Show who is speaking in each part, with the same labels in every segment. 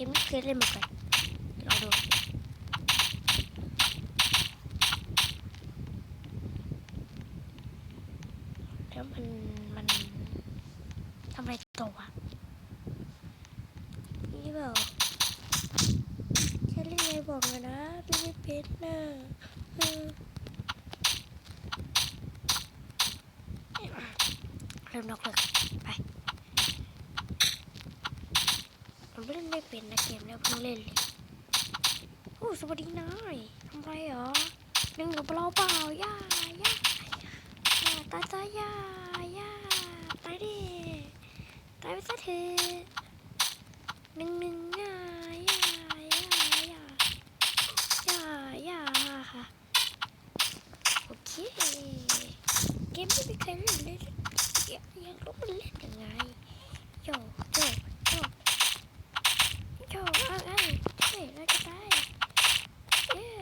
Speaker 1: กมไม่เคยเล่นมาก่อนลองดูแล้วมันมันทำอะไรต่อวนี่เปล่าแค่เล่นไงบอกเลยนะเล่ไม่เป็นนะเริ่มนอกเลยไปผม เล่นไม่เป็นนะเกมแล้วเพิ่งเล่นเลยโอ้สวัสดีนายทำไรเหรอหนึ่งกับเราเปล่าย่าย่าตายตายย่าย่าตายดิตายไปซะเถอะหนึ่งหนึ่งย่าย่าย่าย่าย่าย่าค่ะโอเคเกมที่ไม่เคยเล่นเลยอยากอยากรู้มันเล่นยังไงโยโยโยโยว่าไงเฮ้ยเราจะได้เอ๊ะ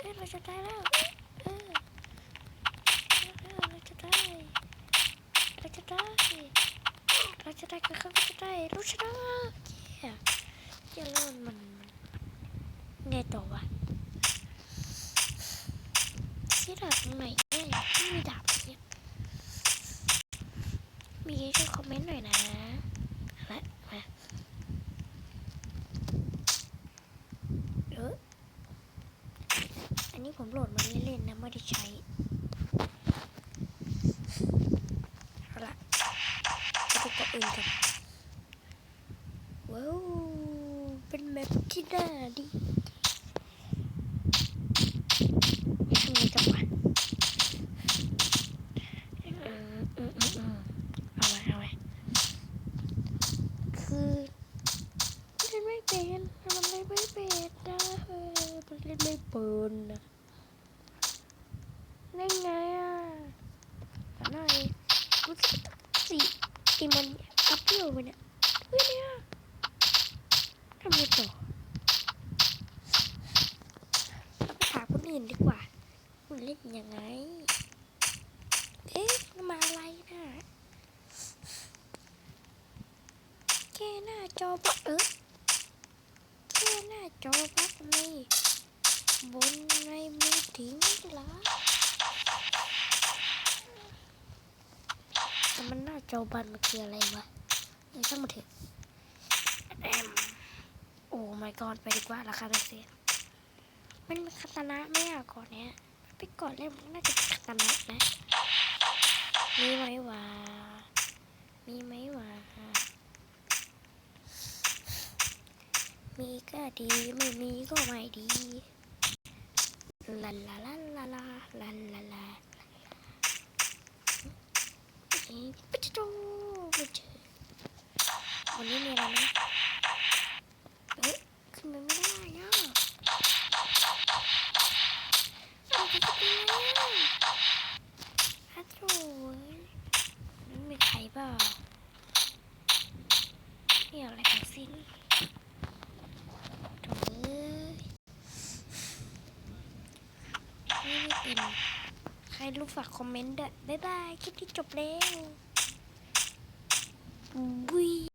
Speaker 1: เอ๊ะเราจะ ได้แล้วเออเราจะได้เราจะได้เราจะได้ก็เขาจะได้เราชนะเย้เย้แล้วมันมันไงต่อวะที่ดาบตรงไหนเนี่ยไม่มีดาบเนี่ยมีช่วยคอมเมนต์หน่อยนะและมาเอออั นี้ผมโหลดมาเล่นๆนะไม่ได้ใช้เอาละไปดูก่อนอื่นกันว้าวเป็นแมปที่น่าดีทำไงจังหวะเอาไว้เอาไว้คือเล่นไม่เป็นมันเล่นไม่เป็นนะเออมันเล่นไม่เป็นนะ เล่นไงอะตอนไหนกูสิตีมันอัพโหลดไปเนี่ยเฮ้ยเนี่ยทำไงต่อเราไปถามคนอื่นดีกว่ามันเล่นยังไง เอ๊ะมาอะไรน่ะแค่หน้าจอบักเออแค่หน้าจอบักนี่บนในมือถือเหรอ แต่มันหน้าบันมันคืออะไรวะเออช่างมาเถอะแอมโอ้ my god ไปดีกว่าราคาเป็นเสียมันมีคาตานะไหมอะก่อนเนี้ยไปก่อนเล่มน่าจะเป็นคาตานะนะ มีไหมวะ มีไหมวะ มีก็ดีไม่มีก็ไม่ดีลาลาลาลาลาลาลาลาเอ๊ะปิดโจไม่เจอ วันนี้มีอะไรไหมเอ๊ะขึ้นไปไม่ได้อะเอาไปกินอะไรอะฮัลโหลนี่มีใครเปล่าไม่เอาอะไรทั้งสิ้นโถไม่ได้เป็นใครรู้ฝากคอมเมนต์ด้วยบ๊ายบาย คลิปที่จบแล้วบุย